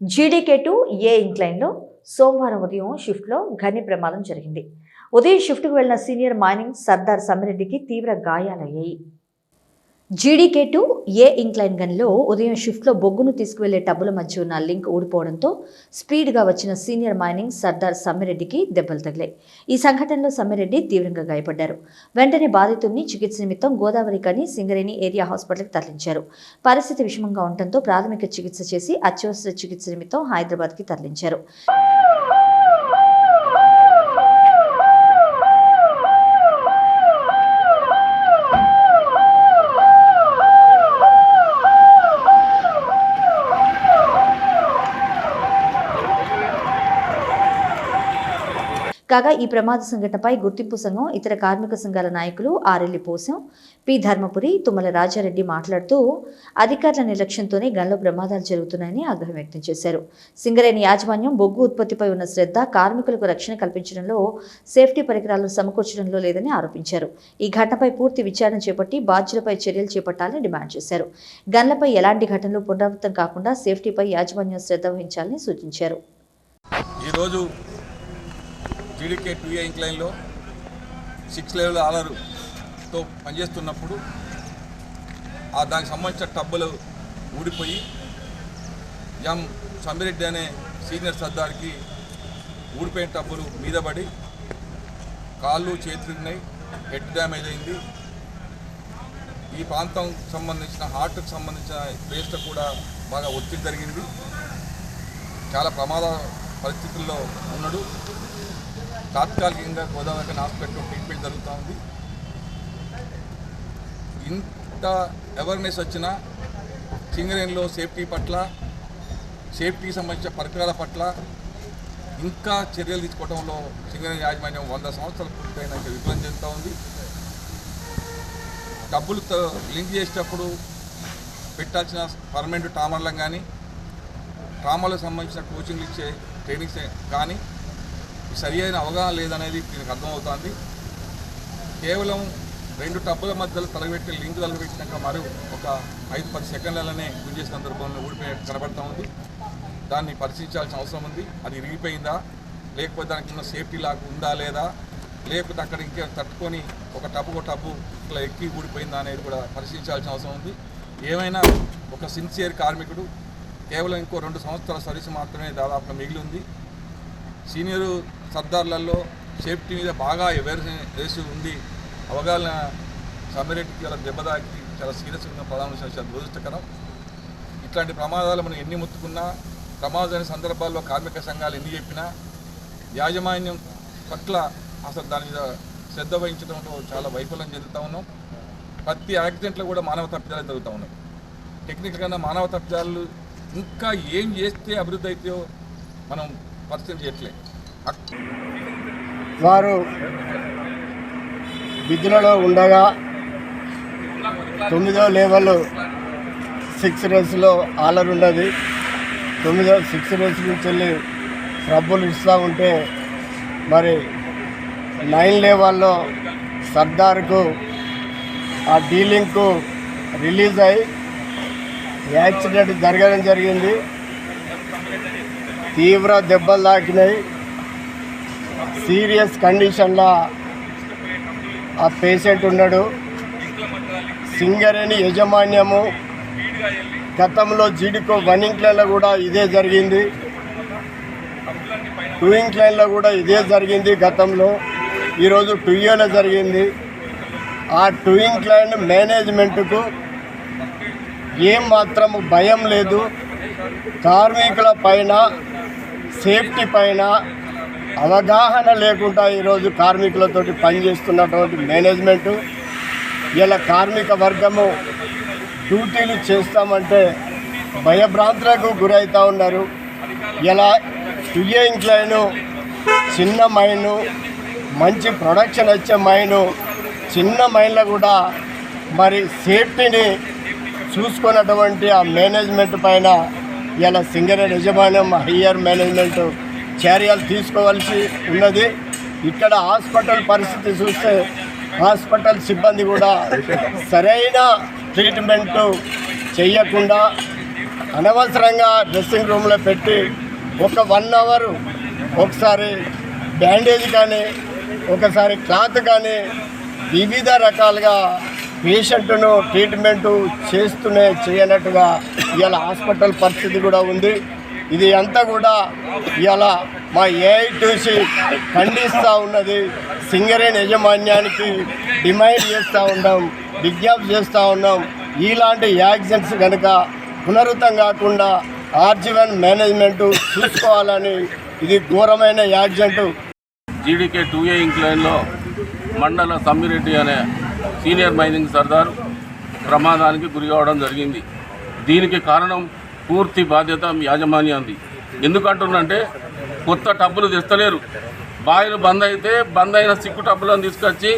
GDK two ఏ ఇంక్లైన్లో సోమవారం ఉదయం షిఫ్ట్లో ఘని ప్రమాదం జరిగింది. ఉదయం షిఫ్ట్కు వెళ్ళిన సీనియర్ మైనింగ్ సర్దార్ సమ్మిరెడ్డికి తీవ్ర గాయాలయ్యాయి. జీడీకే టు ఏ ఇంక్లైన్ గన్లో ఉదయం షిఫ్ట్లో బొగ్గును తీసుకువెళ్ళే టబ్బుల మధ్య ఉన్న లింక్ ఊడిపోవడంతో స్పీడ్గా వచ్చిన సీనియర్ మైనింగ్ సర్దార్ సమ్మిరెడ్డికి దెబ్బలు తగిలాయి. ఈ సంఘటనలో సమ్మిరెడ్డి తీవ్రంగా గాయపడ్డారు. వెంటనే బాధితుడిని చికిత్స నిమిత్తం గోదావరి కని సింగరేణి ఏరియా హాస్పిటల్కి తరలించారు. పరిస్థితి విషమంగా ఉండటంతో ప్రాథమిక చికిత్స చేసి అత్యవసర చికిత్స నిమిత్తం హైదరాబాద్కి తరలించారు. కాగా ఈ ప్రమాద సంఘటనపై గుర్తింపు సంఘం ఇతర కార్మిక సంఘాల నాయకులు ఆరెల్లి పోసం పి. ధర్మపురి తుమ్మల రాజారెడ్డి మాట్లాడుతూ అధికారుల నిర్లక్ష్యంతోనే గన్లో ప్రమాదాలు జరుగుతున్నాయని ఆగ్రహం వ్యక్తం చేశారు. సింగరేణి యాజమాన్యం బొగ్గు ఉత్పత్తిపై ఉన్న శ్రద్ధ కార్మికులకు రక్షణ కల్పించడంలో సేఫ్టీ పరికరాలను సమకూర్చడంలో లేదని ఆరోపించారు. ఈ ఘటనపై పూర్తి విచారణ చేపట్టి బాధ్యులపై చర్యలు చేపట్టాలని డిమాండ్ చేశారు. గన్లపై ఎలాంటి ఘటనలు పునరావృతం కాకుండా సేఫ్టీపై యాజమాన్యం శ్రద్ధ వహించాలని సూచించారు. ఈరోజు జీడీకే టూఏ ఇంక్లైన్లో సిక్స్ లెవెల్ ఆలరుతో పనిచేస్తున్నప్పుడు ఆ దానికి సంబంధించిన టబ్బులు ఊడిపోయి ఎం సమ్మిరెడ్డి అనే సీనియర్ సర్దార్కి ఊడిపోయిన టబ్బులు మీద పడి కాళ్ళు చేతులున్నాయి హెడ్ డ్యామేజ్ అయింది. ఈ ప్రాంతం సంబంధించిన హార్ట్కి సంబంధించిన పేస్ట్ కూడా బాగా ఒత్తిడి జరిగింది. చాలా ప్రమాద పరిస్థితుల్లో ఉన్నాడు. తాత్కాలికంగా గోదావరి హాస్పిటల్లో ట్రీట్మెంట్ జరుగుతూ ఉంది. ఇంత అవేర్నెస్ వచ్చినా సింగరేణిలో సేఫ్టీ పట్ల సేఫ్టీకి సంబంధించిన పరికరాల పట్ల ఇంకా చర్యలు తీసుకోవడంలో సింగరేణి యాజమాన్యం వంద సంవత్సరాలు పూర్తయిన విఫలం చెందుతూ ఉంది. డబ్బులతో లింక్ చేసేటప్పుడు పెట్టాల్సిన పర్మనెంట్ ట్రామర్లను కానీ ట్రామాలకు సంబంధించిన కోచింగ్లు ఇచ్చే ట్రైనింగ్స్ కానీ సరి అయిన అవగాహన లేదనేది దీనికి అర్థమవుతోంది. కేవలం రెండు టబ్బుల మధ్యలో తలపెట్టి లింక్ తలపెట్టినాక మరి ఒక ఐదు పది సెకండ్లలోనే గుంజే సందర్భంలో ఊడిపోయి కనబడతా ఉంది. దాన్ని పరిశీలించాల్సిన అవసరం ఉంది. అది ఇరిగిపోయిందా? లేకపోతే దానికి ఉన్న సేఫ్టీ లాగా ఉందా లేదా? లేకపోతే అక్కడ ఇంకే తట్టుకొని ఒక టబ్బు ఒక టబ్బు ఇట్లా ఎక్కి ఊడిపోయిందా అనేది కూడా పరిశీలించాల్సిన అవసరం ఉంది. ఏమైనా ఒక సిన్సియర్ కార్మికుడు కేవలం ఇంకో రెండు సంవత్సరాల సర్వీస్ మాత్రమే దాదాపుగా మిగిలి ఉంది. సీనియర్ సర్దార్లలో సేఫ్టీ మీద బాగా వేసి ఉంది అవగాహన సమ్మిరెడ్డికి చాలా దెబ్బదాకి చాలా సీరియస్ ఉన్న ప్రధాన విషయం దురదృష్టకరం. ఇట్లాంటి ప్రమాదాలు మనం ఎన్ని ముత్తుకున్నా ప్రమాదమైన సందర్భాల్లో కార్మిక సంఘాలు ఎన్ని చెప్పినా యాజమాన్యం పట్ల అసలు దాని మీద శ్రద్ధ వహించడంలో చాలా వైఫల్యం చెందుతూ ఉన్నాం. ప్రతి యాక్సిడెంట్లో కూడా మానవ తప్పిదాలు జరుగుతూ ఉన్నాయి. టెక్నికల్ కన్నా మానవ తప్పిదాలు ఇంకా ఏం చేస్తే అభివృద్ధి అవుతాయో మనం పరిస్థితి చేయట్లే వారు విధులలో ఉండగా తొమ్మిదో లెవెల్ సిక్స్ రేస్లో ఆలర్ ఉన్నది. తొమ్మిదో సిక్స్ రేస్ నుంచి వెళ్ళి సబ్బులు ఇస్తూ ఉంటే మరి నైన్ లెవెల్లో సర్దార్కు ఆ డీలింగ్కు రిలీజ్ అయి యాక్సిడెంట్ జరగడం జరిగింది. తీవ్ర దెబ్బలు తాకినాయి. సీరియస్ కండిషన్లో ఆ పేషెంట్ ఉన్నాడు. సింగరేణి యజమాన్యము గతంలో జీడికో వన్ ఇంక్లైన్లో కూడా ఇదే జరిగింది. టూ ఇంక్లైన్లో కూడా ఇదే జరిగింది గతంలో. ఈరోజు టూయోలో జరిగింది. ఆ టూ ఇంక్లైన్ మేనేజ్మెంట్కు ఏం మాత్రం భయం లేదు. కార్మికుల పైన సేఫ్టీ పైన అవగాహన లేకుండా ఈరోజు కార్మికులతోటి పనిచేస్తున్నటువంటి మేనేజ్మెంటు ఇలా కార్మిక వర్గము డ్యూటీలు చేస్తామంటే భయభ్రాంతులకు గురవుతూ ఉన్నారు. ఇలా టుయే ఇంక్లైను చిన్న మైను మంచి ప్రొడక్షన్ వచ్చే మైను చిన్న మైన్లో కూడా మరి సేఫ్టీని చూసుకున్నటువంటి ఆ మేనేజ్మెంట్ పైన ఇలా సింగరేణి యజమాన్యం హయ్యర్ మేనేజ్మెంట్ చర్యలు తీసుకోవాల్సి ఉన్నది. ఇక్కడ హాస్పిటల్ పరిస్థితి చూస్తే హాస్పిటల్ సిబ్బంది కూడా సరైన ట్రీట్మెంట్ చేయకుండా అనవసరంగా డ్రెస్సింగ్ రూమ్లో పెట్టి ఒక వన్ అవర్ ఒకసారి బ్యాండేజ్ కానీ ఒకసారి క్లాత్ కానీ వివిధ రకాలుగా పేషెంట్ను ట్రీట్మెంటు చేస్తూనే చేయనట్టుగా ఇవాళ హాస్పిటల్ పరిస్థితి కూడా ఉంది. ఇది అంతా కూడా ఇవాళ మా ఏఐటీసీ ఖండిస్తూ ఉన్నది. సింగరేణి యజమాన్యానికి డిమాండ్ చేస్తూ ఉన్నాం విజ్ఞప్తి చేస్తూ ఉన్నాం. ఇలాంటి యాక్సిడెంట్స్ కనుక పునరుతం కాకుండా ఆర్జీవన్ మేనేజ్మెంట్ చూసుకోవాలని ఇది ఘోరమైన యాక్సిడెంట్. జీడీకే టూ ఏ ఇంక్లైన్లో మండల సమ్మిరెడ్డి అనే సీనియర్ మైనింగ్ సర్దార్ ప్రమాదానికి గురి కావడం జరిగింది. దీనికి కారణం పూర్తి బాధ్యత యాజమాన్యంది ఎందుకంటున్నంటే కొత్త టబ్బులు తెస్తలేరు. బావిలు బంద్ అయితే బంద్ అయిన సిక్కు టబ్బులను తీసుకొచ్చి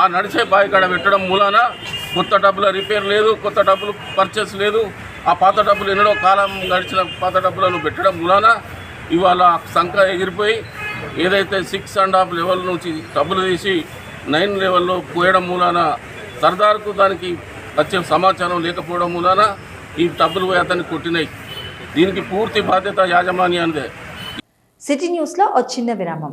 ఆ నడిచే బావి కాడ పెట్టడం మూలాన కొత్త డబ్బుల రిపేర్ లేదు కొత్త డబ్బులు పర్చేస్ లేదు ఆ పాత డబ్బులు ఎన్నడో కాలం గడిచిన పాత డబ్బులను పెట్టడం మూలాన ఇవాళ సంఖ ఎగిరిపోయి ఏదైతే సిక్స్ అండ్ హాఫ్ లెవెల్ నుంచి డబ్బులు తీసి నైన్ లెవెల్లో పోయడం మూలాన సర్దార్కు దానికి వచ్చే సమాచారం లేకపోవడం మూలాన ఈ డబ్బులు పోయి అతన్ని కొట్టినాయి. దీనికి పూర్తి బాధ్యత యాజమాన్యానిదే సిటీ న్యూస్లో ఒక విరామం.